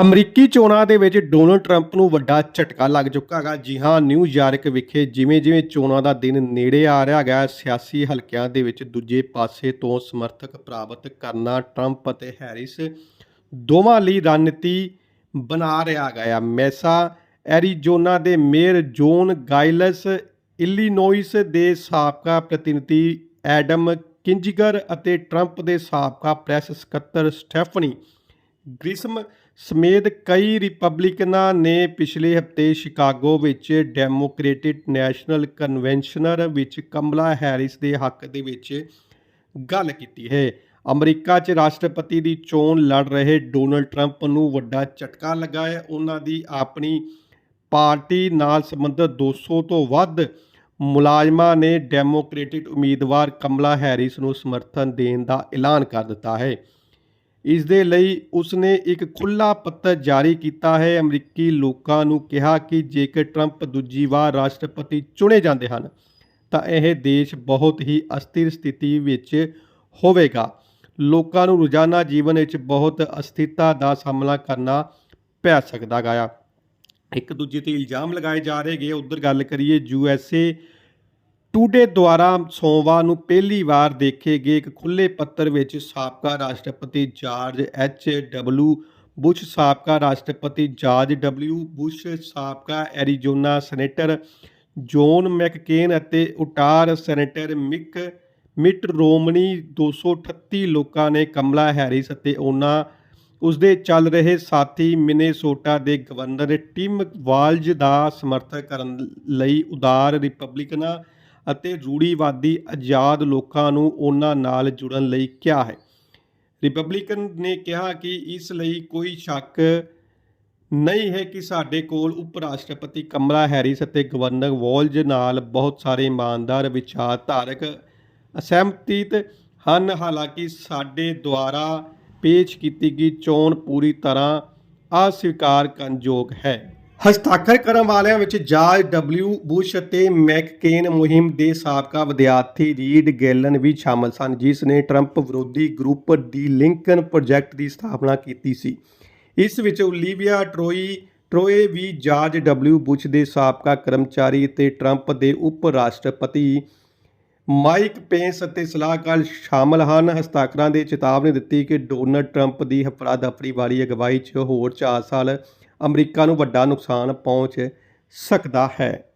ਅਮਰੀਕੀ ਚੋਣਾਂ ਦੇ ਵਿੱਚ ਡੋਨਲਡ ਟਰੰਪ ਨੂੰ ਵੱਡਾ ਝਟਕਾ ਲੱਗ ਚੁੱਕਾ ਹੈਗਾ। ਜੀ ਹਾਂ ਨਿਊਯਾਰਕ ਵਿਖੇ ਜਿਵੇਂ-ਜਿਵੇਂ ਚੋਣਾਂ ਦਾ ਦਿਨ ਨੇੜੇ ਆ ਰਿਹਾ ਹੈਗਾ, ਸਿਆਸੀ ਹਲਕਿਆਂ ਦੇ ਵਿੱਚ ਦੂਜੇ ਪਾਸੇ ਤੋਂ ਸਮਰਥਕ ਪ੍ਰਾਪਤ ਕਰਨਾ ਟਰੰਪ ਅਤੇ ਹੈਰਿਸ ਦੋਵਾਂ ਲਈ ਰਣਨੀਤੀ ਬਣਾ ਰਿਹਾ ਹੈਗਾ ਆ। ਮੈਸਾ, ਐਰੀਜ਼ੋਨਾ ਦੇ ਮੇਅਰ ਜੋਨ ਗਾਇਲਸ, ਇਲੀਨੋਇਸ ਦੇ ਸਾਬਕਾ ਪ੍ਰਤੀਨਿਧੀ ਐਡਮ ਕਿੰਜਗਰ ਅਤੇ ਟਰੰਪ ਦੇ ਸਾਬਕਾ ਪ੍ਰੈਸ ਸਕੱਤਰ ਸਟੈਫਨੀ ਗ੍ਰਿਸਮ ਸਮੇਤ ਕਈ ਰਿਪਬਲਿਕਨਾਂ ਨੇ ਪਿਛਲੇ ਹਫ਼ਤੇ ਸ਼ਿਕਾਗੋ ਵਿੱਚ ਡੈਮੋਕ੍ਰੇਟਿਕ ਨੈਸ਼ਨਲ ਕਨਵੈਨਸ਼ਨਰ ਵਿੱਚ ਕਮਲਾ ਹੈਰਿਸ ਦੇ ਹੱਕ ਦੇ ਵਿੱਚ ਗੱਲ ਕੀਤੀ ਹੈ। ਅਮਰੀਕਾ 'ਚ ਰਾਸ਼ਟਰਪਤੀ ਦੀ ਚੋਣ ਲੜ ਰਹੇ ਡੋਨਲਡ ਟਰੰਪ ਨੂੰ ਵੱਡਾ ਝਟਕਾ ਲੱਗਾ ਹੈ। ਉਹਨਾਂ ਦੀ ਆਪਣੀ ਪਾਰਟੀ ਨਾਲ ਸੰਬੰਧਿਤ 200 ਤੋਂ ਵੱਧ ਮੁਲਾਜ਼ਮਾਂ ਨੇ ਡੈਮੋਕ੍ਰੈਟਿਕ ਉਮੀਦਵਾਰ ਕਮਲਾ ਹੈਰਿਸ ਨੂੰ ਸਮਰਥਨ ਦੇਣ ਦਾ ਐਲਾਨ ਕਰ ਦਿੱਤਾ ਹੈ। ਇਸ ਦੇ ਲਈ ਉਸਨੇ ਇੱਕ ਖੁੱਲਾ ਪੱਤਰ ਜਾਰੀ ਕੀਤਾ ਹੈ। ਅਮਰੀਕੀ ਲੋਕਾਂ ਨੂੰ ਕਿਹਾ ਕਿ ਜੇਕਰ ਟਰੰਪ ਦੂਜੀ ਵਾਰ ਰਾਸ਼ਟਰਪਤੀ ਚੁਣੇ ਜਾਂਦੇ ਹਨ, ਤਾਂ ਇਹ ਦੇਸ਼ ਬਹੁਤ ਹੀ ਅਸਥਿਰ ਸਥਿਤੀ ਵਿੱਚ ਹੋਵੇਗਾ। ਲੋਕਾਂ ਨੂੰ ਰੋਜ਼ਾਨਾ ਜੀਵਨ ਵਿੱਚ ਬਹੁਤ ਅਸਥਿਰਤਾ ਦਾ ਸਾਹਮਣਾ ਕਰਨਾ ਪੈ ਸਕਦਾ ਗਾ ਇੱਕ ਦੂਜੇ ਤੇ ਇਲਜ਼ਾਮ ਲਗਾਏ ਜਾ ਰਹੇ ਗਏ ਉਧਰ ਗੱਲ ਕਰੀਏ ਯੂ ਐਸ ਏ ਟੂਡੇ ਦੁਆਰਾ ਸੋਮਵਾਰ ਨੂੰ ਪਹਿਲੀ ਵਾਰ ਦੇਖੇ ਗਏ ਇੱਕ ਖੁੱਲੇ ਪੱਤਰ ਵਿੱਚ ਸਾਬਕਾ ਰਾਸ਼ਟਰਪਤੀ ਜਾਰਜ ਐਚ ਡਬਲਯੂ ਬੁਸ਼, ਸਾਬਕਾ ਰਾਸ਼ਟਰਪਤੀ ਜਾਰਜ ਡਬਲਯੂ ਬੁਸ਼, ਸਾਬਕਾ ਐਰੀਜ਼ੋਨਾ ਸੈਨੇਟਰ ਜੋਨ ਮੈਕਕੇਨ ਅਤੇ ਉਟਾਰ ਸੈਨੇਟਰ ਮਿਕ ਮਿਟ ਰੋਮਨੀ 238 ਲੋਕਾਂ ਨੇ ਕਮਲਾ ਹੈਰਿਸ ਅਤੇ ਉਹਨਾਂ ਉਸਦੇ ਚੱਲ ਰਹੇ ਸਾਥੀ ਮਿਨੇਸੋਟਾ ਦੇ ਗਵਰਨਰ ਟਿਮ ਵਾਲਜ ਦਾ ਸਮਰਥਨ ਕਰਨ ਲਈ ਉਦਾਰ ਰਿਪਬਲਿਕਨਾਂ ਅਤੇ ਰੂੜੀਵਾਦੀ ਆਜ਼ਾਦ ਲੋਕਾਂ ਨੂੰ ਉਹਨਾਂ ਨਾਲ ਜੁੜਨ ਲਈ ਕਿਹਾ ਹੈ। ਰਿਪਬਲਿਕਨ ਨੇ ਕਿਹਾ ਕਿ ਇਸ ਲਈ ਕੋਈ ਸ਼ੱਕ ਨਹੀਂ ਹੈ ਕਿ ਸਾਡੇ ਕੋਲ ਉਪ ਰਾਸ਼ਟਰਪਤੀ ਕਮਲਾ ਹੈਰਿਸ ਅਤੇ ਗਵਰਨਰ ਵੋਲਜ਼ ਨਾਲ ਬਹੁਤ ਸਾਰੇ ਇਮਾਨਦਾਰ, ਵਿਚਾਰਧਾਰਕ, ਅਸਹਿਮਤਿਤ ਹਨ। ਹਾਲਾਂਕਿ ਸਾਡੇ ਦੁਆਰਾ ਪੇਸ਼ ਕੀਤੀ ਗਈ ਚੋਣ ਪੂਰੀ ਤਰ੍ਹਾਂ ਅਸਵੀਕਾਰ ਕਰਨ ਯੋਗ ਹੈ। ਹਸਤਾਖਰ ਕਰਨ ਵਾਲਿਆਂ ਵਿੱਚ ਜਾਰਜ ਡਬਲਯੂ ਬੁਸ਼ ਅਤੇ ਮੈਕਕੇਨ ਮੁਹਿੰਮ ਦੇ ਸਾਬਕਾ ਵਿਦਿਆਰਥੀ ਰੀਡ ਗੈਲਨ ਵੀ ਸ਼ਾਮਲ ਸਨ, ਜਿਸ ਨੇ ਟਰੰਪ ਵਿਰੋਧੀ ਗਰੁੱਪ ਦੀ ਲਿੰਕਨ ਪ੍ਰੋਜੈਕਟ ਦੀ ਸਥਾਪਨਾ ਕੀਤੀ ਸੀ। ਇਸ ਵਿੱਚ ਓਲੀਵੀਆ ਟਰੋਈ, ਟਰੋਏ ਵੀ ਜਾਰਜ ਡਬਲਯੂ ਬੁਸ਼ ਦੇ ਸਾਬਕਾ ਕਰਮਚਾਰੀ ਅਤੇ ਟਰੰਪ ਦੇ ਉਪ ਰਾਸ਼ਟਰਪਤੀ ਮਾਈਕ ਪੇਂਸ ਅਤੇ ਸਲਾਹਕਾਰ ਸ਼ਾਮਲ ਹਨ। ਹਸਤਾਖਰਾਂ ਦੇ ਚੇਤਾਵਨੀ ਦਿੱਤੀ ਕਿ ਡੋਨਲਡ ਟਰੰਪ ਦੀ ਹਫੜਾ ਦਫੜੀ ਵਾਲੀ ਅਗਵਾਈ 'ਚ ਹੋਰ 4 ਸਾਲ ਅਮਰੀਕਾ ਨੂੰ ਵੱਡਾ ਨੁਕਸਾਨ ਪਹੁੰਚ ਸਕਦਾ ਹੈ।